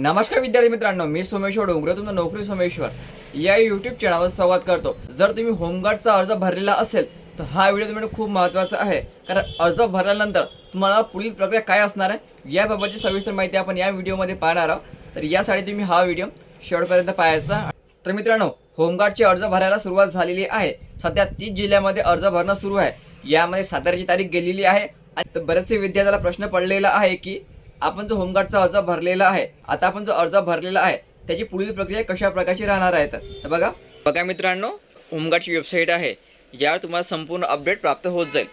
नमस्कार विद्यार्थी मित्रांनो मी सोमेश्वर डोंगरे तुमचं नोकरी सोमेश्वर. या युट्यूब चॅनलवर संवाद करतो. जर तुम्ही होमगार्डचा अर्ज भरलेला असेल तर हा व्हिडिओ तुम्ही खूप महत्त्वाचा आहे. कारण अर्ज भरल्यानंतर तुम्हाला पुढील प्रक्रिया काय असणार आहे याबाबतची सविस्तर माहिती आपण या व्हिडिओमध्ये पाहणार आहोत. तर यासाठी तुम्ही हा व्हिडिओ शेवटपर्यंत पाहायचा. तर मित्रांनो होमगार्डचे अर्ज भरायला सुरुवात झालेली आहे. सध्या तीस जिल्ह्यामध्ये अर्ज भरणं सुरू आहे. यामध्ये साताऱ्याची तारीख गेलेली आहे. आणि बरेचसे विद्यार्थ्याला प्रश्न पडलेला आहे की आपण जो होमगार्डचा अर्ज भरलेला आहे आता आपण जो अर्ज भरलेला आहे त्याची पुढील प्रक्रिया कशा प्रकारची राहणार आहे तर. बघा. बघा मित्रांनो होमगार्डची वेबसाईट आहे. यावर तुम्हाला संपूर्ण अपडेट प्राप्त होत जाईल.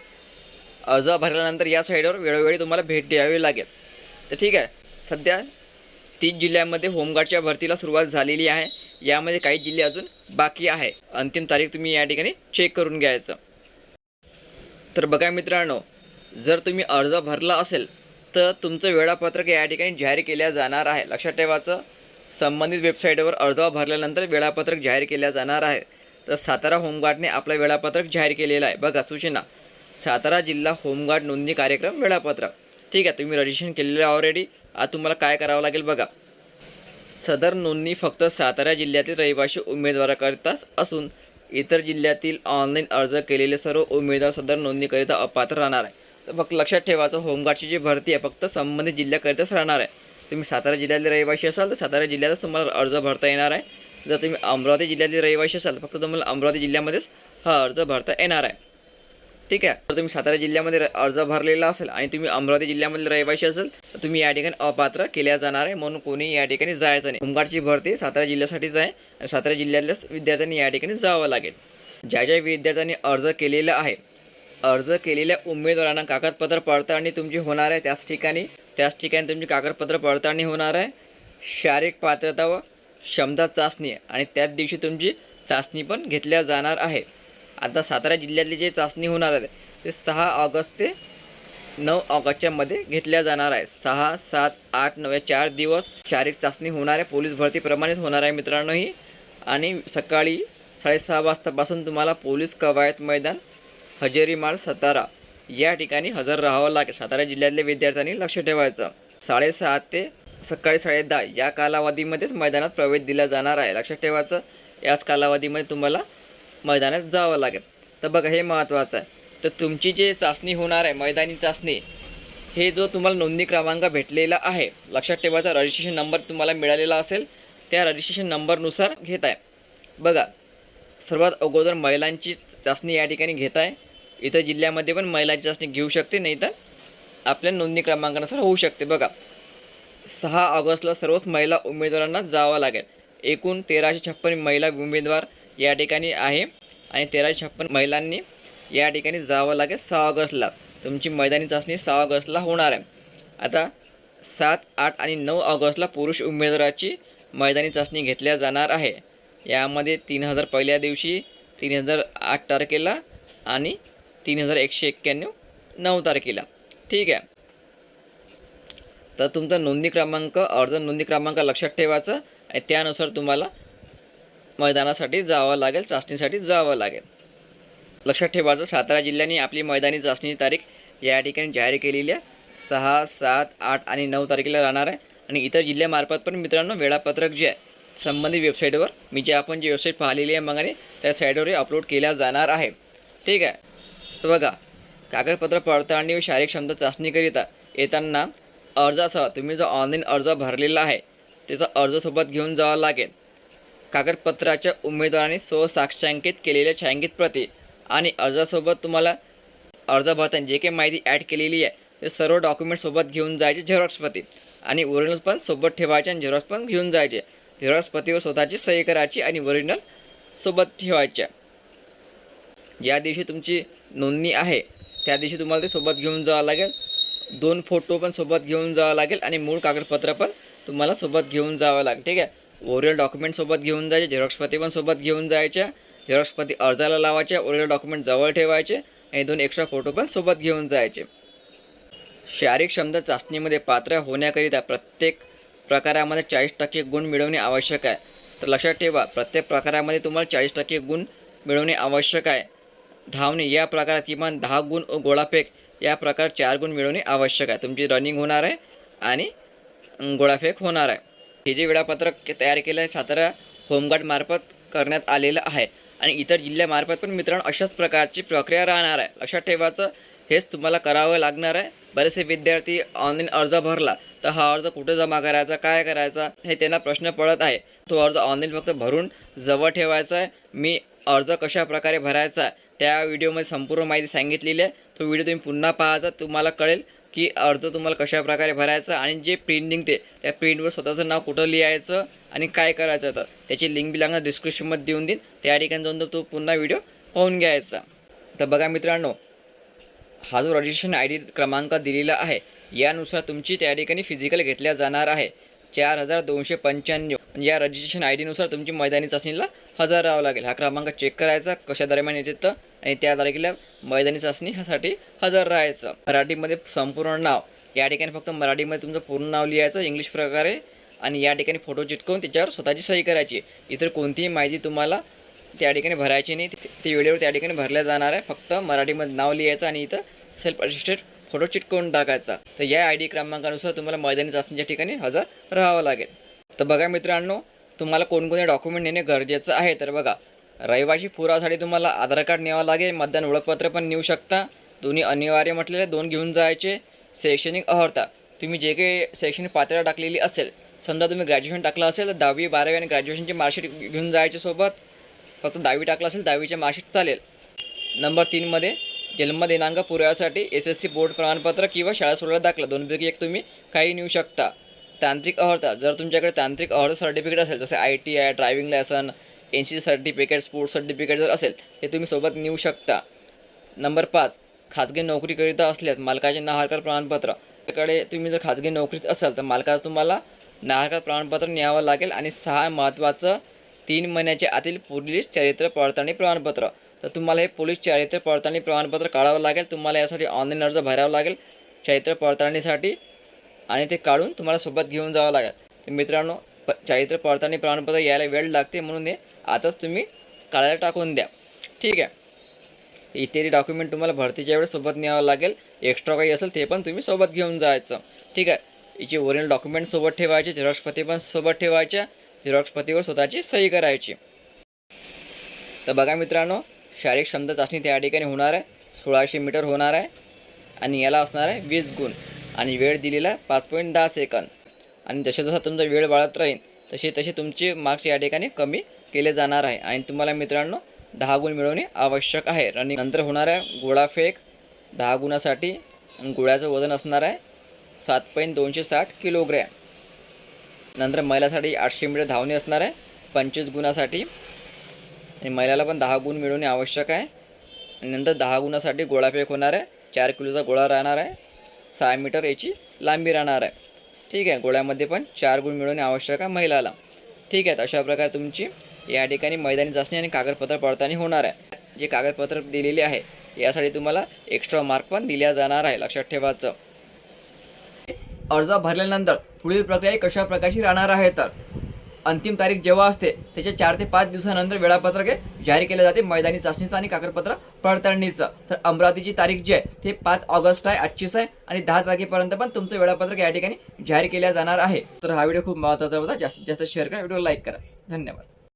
अर्ज भरल्यानंतर या साईडवर वेळोवेळी तुम्हाला भेट द्यावी लागेल. तर ठीक आहे. सध्या तीस जिल्ह्यांमध्ये होमगार्डच्या भरतीला सुरुवात झालेली आहे. यामध्ये काही जिल्हे अजून बाकी आहे. अंतिम तारीख तुम्ही या ठिकाणी चेक करून घ्यायचं. तर बघा मित्रांनो जर तुम्ही अर्ज भरला असेल तर तुमचं वेळापत्रक या ठिकाणी जाहीर केल्या जाणार आहे. लक्षात ठेवायचं संबंधित वेबसाईटवर अर्ज भरल्यानंतर वेळापत्रक जाहीर केल्या जाणार आहे. तर सातारा होमगार्डने आपलं वेळापत्रक जाहीर केलेलं आहे. बघा सूचना. सातारा जिल्हा होमगार्ड नोंदणी कार्यक्रम वेळापत्रक. ठीक आहे तुम्ही रजिस्ट्रेशन केलेलं आहे ऑलरेडी आता तुम्हाला काय करावं लागेल बघा. सदर नोंदणी फक्त सातारा जिल्ह्यातील रहिवासी उमेदवाराकरिताच असून इतर जिल्ह्यातील ऑनलाईन अर्ज केलेले सर्व उमेदवार सदर नोंदणीकरिता अपात्र राहणार आहे. फक्त लक्षात ठेवायचं होमगार्डची जी भरती आहे फक्त संबंधित जिल्ह्याकरिताच राहणार आहे. तुम्ही सातारा जिल्ह्यातले रहिवासी असाल तर सातारा जिल्ह्यातच तुम्हाला अर्ज भरता येणार आहे. जर तुम्ही अमरावती जिल्ह्यातले रहिवासी असाल फक्त तुम्हाला अमरावती जिल्ह्यामध्येच हा अर्ज भरता येणार आहे. ठीक आहे? जर तुम्ही सातारा जिल्ह्यामध्ये अर्ज भरलेला असेल आणि तुम्ही अमरावती जिल्ह्यामधील रहिवासी असेल तर तुम्ही या ठिकाणी अपात्र केल्या जाणार आहे म्हणून कोणी या ठिकाणी जायचं नाही. होमगार्डची भरती सातारा जिल्ह्यासाठीच आहे आणि सातारा जिल्ह्यातल्याच विद्यार्थ्यांनी या ठिकाणी जावं लागेल. ज्या ज्या विद्यार्थ्यांनी अर्ज केलेला आहे अर्ज केलेल्या उमेदवारांना कागदपत्र पडताळणी तुमची होणार आहे त्याच ठिकाणी. त्याच ठिकाणी तुमची कागदपत्र पडताळणी होणार आहे. शारीरिक पात्रता व क्षमता चाचणी आणि त्याच दिवशी तुमची चाचणी पण घेतल्या जाणार आहे. आता सातारा जिल्ह्यातली जे चाचणी होणार आहे ते सहा ऑगस्ट ते नऊ ऑगस्टच्या मध्ये घेतल्या जाणार आहे. सहा सात आठ नऊ या चार दिवस शारीरिक चाचणी होणार आहे. पोलीस भरतीप्रमाणेच होणार आहे मित्रांनो ही. आणि सकाळी साडेसहा वाजतापासून तुम्हाला पोलीस कवायत मैदान हजेरीमाळ सातारा. या ठिकाणी हजर राहावं लागेल सातारा जिल्ह्यातल्या विद्यार्थ्यांनी लक्ष ठेवायचं. साडेसहा ते सकाळी साडेदहा या कालावधीमध्येच मैदानात प्रवेश दिला जाणार आहे. लक्षात ठेवायचं याच कालावधीमध्ये तुम्हाला मैदानात जावं लागेल. तर बघा हे महत्त्वाचं आहे. तर तुमची जे चाचणी होणार आहे मैदानी चाचणी हे जो तुम्हाला नोंदणी क्रमांक भेटलेला आहे लक्षात ठेवायचा रजिस्ट्रेशन नंबर तुम्हाला मिळालेला असेल त्या रजिस्ट्रेशन नंबरनुसार घेत आहे बघा सर्वात अगोदर महिलांची चाचणी या ठिकाणी घेत आहे इतर जिल्ह्यामध्ये पण महिलांची चाचणी घेऊ शकते नाही तर आपल्या नोंदणी क्रमांकानुसार होऊ शकते. बघा सहा ऑगस्टला सर्वच महिला उमेदवारांना जावं लागेल. एकूण तेराशे छप्पन महिला उमेदवार या ठिकाणी आहे आणि तेराशे छप्पन महिलांनी या ठिकाणी जावं लागेल सहा ऑगस्टला. तुमची मैदानी चाचणी सहा ऑगस्टला होणार आहे. आता सात आठ आणि नऊ ऑगस्टला पुरुष उमेदवाराची मैदानी चाचणी घेतल्या जाणार आहे. यामध्ये तीन हजार पहिल्या दिवशी तीन हजार आठ तारखेला आणि तीन हजार एकशे एक्क्याण्णव नऊ तारखेला. ठीक आहे. तर तुमचा नोंदणी क्रमांक अर्ज नोंदणी क्रमांक लक्षात ठेवायचा आणि त्यानुसार तुम्हाला मैदानासाठी जावं लागेल चाचणीसाठी जावं लागेल. लक्षात ठेवायचं सातारा जिल्ह्याने आपली मैदानी चाचणीची तारीख या ठिकाणी जाहीर केलेली आहे. सहा सात आठ आणि नऊ तारखेला राहणार आहे. आणि इतर जिल्ह्यामार्फत पण मित्रांनो वेळापत्रक जे आहे संबंधित वेबसाईटवर मी जे आपण जी वेबसाईट पाहिलेली आहे मग आणि त्या साईटवर अपलोड केल्या जाणार आहे. ठीक आहे. तर बघा कागदपत्र पडताळणी व शारीरिक क्षमता चाचणीकरिता येताना अर्जासह तुम्ही जो ऑनलाईन अर्ज भरलेला आहे त्याचा अर्जसोबत घेऊन जावं लागेल. कागदपत्राच्या उमेदवाराने स्वसाक्षांकित केलेल्या छायांकित प्रती आणि अर्जासोबत तुम्हाला अर्ज भरताना जे काही माहिती ॲड केलेली आहे ते सर्व डॉक्युमेंटसोबत घेऊन जायचे झेरॉक्स प्रती. आणि ओरिजिनल पण सोबत ठेवायचे आणि झेरॉक्स पण घेऊन जायचे. झेरॉक्स प्रतीवर स्वतःची सही करायची आणि ओरिजिनल सोबत ठेवायच्या. ज्या दिवशी तुमची नोंदणी आहे. त्या दिवशी तुम्हाला ते सोबत घेऊन जावं लागेल. दोन फोटो पण सोबत घेऊन जावं लागेल आणि मूळ कागदपत्र पण तुम्हाला सोबत घेऊन जावं लागेल. ठीक आहे? ओरिजिनल डॉक्युमेंट सोबत घेऊन जायचे झेरॉक्सपती पण सोबत घेऊन जायच्या झेरॉक्सपती अर्जाला लावायच्या ओरिजिनल डॉक्युमेंट जवळ ठेवायचे आणि दोन एक्स्ट्रा फोटो पण सोबत घेऊन जायचे. शारीरिक क्षमता चाचणीमध्ये पात्र होण्याकरिता प्रत्येक प्रकारामध्ये चाळीस टक्के गुण मिळवणे आवश्यक आहे. तर लक्षात ठेवा प्रत्येक प्रकारामध्ये तुम्हाला चाळीस टक्के गुण मिळवणे आवश्यक आहे. धावणे या प्रकारात किमान दहा गुण व गोळाफेक या प्रकार चार गुण मिळवणे आवश्यक आहे. तुमची रनिंग होणार आहे आणि गोळाफेक होणार आहे. हे जे वेळापत्रक तयार केलं आहे सातारा होमगार्डमार्फत करण्यात आलेलं आहे आणि इतर जिल्ह्यामार्फत पण मित्रांनो अशाच प्रकारची प्रक्रिया राहणार आहे. लक्षात ठेवायचं हेच तुम्हाला करावं लागणार आहे. बरेचसे विद्यार्थी ऑनलाईन अर्ज भरला तर हा अर्ज कुठे जमा करायचा काय करायचा हे त्यांना प्रश्न पडत आहे. तो अर्ज ऑनलाईन फक्त भरून जवळ ठेवायचा आहे. मी अर्ज कशा प्रकारे भरायचा आहे त्या व्हिडिओमध्ये संपूर्ण माहिती सांगितलेली आहे. तो व्हिडिओ तुम्ही पुन्हा पाहायचा तुम्हाला कळेल की अर्ज तुम्हाला कशा प्रकारे भरायचा आणि जे प्रिंट निघते त्या प्रिंटवर स्वतःचं नाव कुठं लिहायचं आणि काय करायचं तर त्याची लिंक बी लागणार डिस्क्रिप्शनमध्ये देऊन देईन. त्या ठिकाणी जाऊन तो पुन्हा व्हिडिओ पाहून घ्यायचा. तर बघा मित्रांनो हा जो रजिस्ट्रेशन आय डी क्रमांक दिलेला आहे यानुसार तुमची त्या ठिकाणी फिजिकल घेतल्या जाणार आहे. चार हजार दोनशे पंच्याण्णव. या रजिस्ट्रेशन आय डीनुसार तुमची मैदानी चाचणीला हजर राहावं लागेल. हा क्रमांक चेक करायचा कशा दरम्यान येते तर आणि त्या तारखेला मैदानी चाचणी ह्यासाठी हजर राहायचं. मराठीमध्ये संपूर्ण नाव या ठिकाणी फक्त मराठीमध्ये तुमचं पूर्ण नाव लिहायचं इंग्लिश प्रकारे आणि या ठिकाणी फोटो चिटकवून त्याच्यावर स्वतःची सही करायची. इतर कोणतीही माहिती तुम्हाला त्या ठिकाणी भरायची नाही. ते- वेळेवर त्या ठिकाणी भरल्या जाणार आहे. फक्त मराठीमध्ये नाव लिहायचं आणि इथं सेल्फ असिस्टेड फोटो चिटकवून टाकायचा. तर या आय डी क्रमांकानुसार तुम्हाला मैदानी चाचणीच्या ठिकाणी हजर राहावं लागेल. तर बघा मित्रांनो तुम्हाला कोणकोणते डॉक्युमेंट नेणे गरजेचं आहे? तर बघा रहिवाशी पुरासाठी तुम्हाला आधार कार्ड न्यावं लागेल मतदान ओळखपत्र पण नेऊ शकता. दोन्ही अनिवार्य म्हटलेले दोन घेऊन जायचे शैक्षणिक अर्हता तुम्ही जे काही शैक्षणिक पात्रता टाकलेली असेल समजा तुम्ही ग्रॅज्युएशन टाकलं असेल तर दहावी बारावी आणि ग्रॅज्युएशनची मार्कशीट घेऊन जायचे सोबत. फक्त दहावी टाकलं असेल दहावीचे मार्कशीट चालेल. नंबर तीनमध्ये जन्मदिनांक पुराव्यासाठी एस एस सी बोर्ड प्रमाणपत्र किंवा शाळा सोडला दाखला. दोनपैकी एक तुम्ही काही नेऊ शकता. तांत्रिक अर्हता जर तुमच्याकडे तांत्रिक अर्हता सर्टिफिकेट असेल जसे I T I driving licence N C certificate sports certificate जर असेल ते तुम्ही सोबत नेऊ शकता. नंबर पाच खाजगी नोकरीकरिता असल्यास मालकाचे नाहरकर प्रमाणपत्र. त्याकडे तुम्ही जर खाजगी नोकरीत असाल तर मालकाचं तुम्हाला नाहरकर प्रमाणपत्र न्यावं लागेल आणि सहा महत्त्वाचं तीन महिन्याच्या आतील पोलीस चरित्र पडताळणी प्रमाणपत्र. तर तुम्हाला हे पोलीस चरित्र पडताळणी प्रमाणपत्र काढावं लागेल तुम्हाला यासाठी ऑनलाईन अर्ज भरावा लागेल. चरित्र पडताळणीसाठी आणि ते काढून तुम्हाला सोबत घेऊन जावं लागेल. तर मित्रांनो प चारित्र पडताळणी प्रमाणपत्र यायला वेळ लागते म्हणून हे आताच तुम्ही काढायला टाकून द्या. ठीक आहे. इत्यादी डॉक्युमेंट तुम्हाला भरतीच्या वेळेस सोबत न्यावं लागेल एक्स्ट्रा काही असेल ते पण तुम्ही सोबत घेऊन जायचं. ठीक आहे. याचे ओरिजिनल डॉक्युमेंट सोबत ठेवायचे झेरॉक्सपती पण सोबत ठेवायच्या झेरॉक्सपतीवर स्वतःची सही करायची. तर बघा मित्रांनो शारीरिक क्षमता चाचणी त्या ठिकाणी होणार आहे. सोळाशे मीटर होणार आहे. आणि याला असणार आहे वीस गुण. आणि वेळ दिलेला पाच पॉईंट दहा सेकंद. आणि जसं जसं तुमचा वेळ वाढत राहील तसे तसे तुमचे मार्क्स या ठिकाणी कमी केले जाणार आहे. आणि तुम्हाला मित्रांनो दहा गुण मिळवणे आवश्यक आहे. रनिंग नंतर होणाऱ्या गोळाफेक दहा गुणासाठी गोळ्याचं वजन असणार आहे सात पॉईंट दोनशे साठ किलोग्रॅम. नंतर महिलासाठी आठशे मीटर धावणे असणार आहे पंचवीस गुणासाठी. आणि महिलाला पण दहा गुण मिळवणे आवश्यक आहे. आणि नंतर दहा गुणासाठी गोळाफेक होणार आहे. चार किलोचा गोळा राहणार आहे. सहा मीटर याची लांबी राहणार आहे. ठीक आहे गोळ्यामध्ये पण चार गुण मिळवणे आवश्यक आहे महिलाला. ठीक आहे अशा प्रकारे तुमची या ठिकाणी मैदानी चाचणी आणि कागदपत्र पडताळणी होणार आहे. जे कागदपत्र दिलेले आहे यासाठी तुम्हाला एक्स्ट्रा मार्क पण दिल्या जाणार आहे लक्षात ठेवायचं. अर्ज भरल्यानंतर पुढील प्रक्रिया कशा प्रकारची राहणार आहे तर अंतिम तारीख जेव्हा असते त्याच्या चार ते पाच दिवसानंतर वेळापत्रक हे जारी केले जाते. मैदानी चाचणीचं आणि कागदपत्र पडताळणीचं. तर अमरावतीची तारीख जी आहे ते पाच ऑगस्ट आहे आजचीच आहे. आणि दहा तारखेपर्यंत पण तुमचं वेळापत्रक या ठिकाणी जारी केल्या जाणार आहे. तर हा व्हिडिओ खूप महत्त्वाचा होता. जास्तीत जास्त शेअर करा व्हिडिओ लाईक करा. धन्यवाद.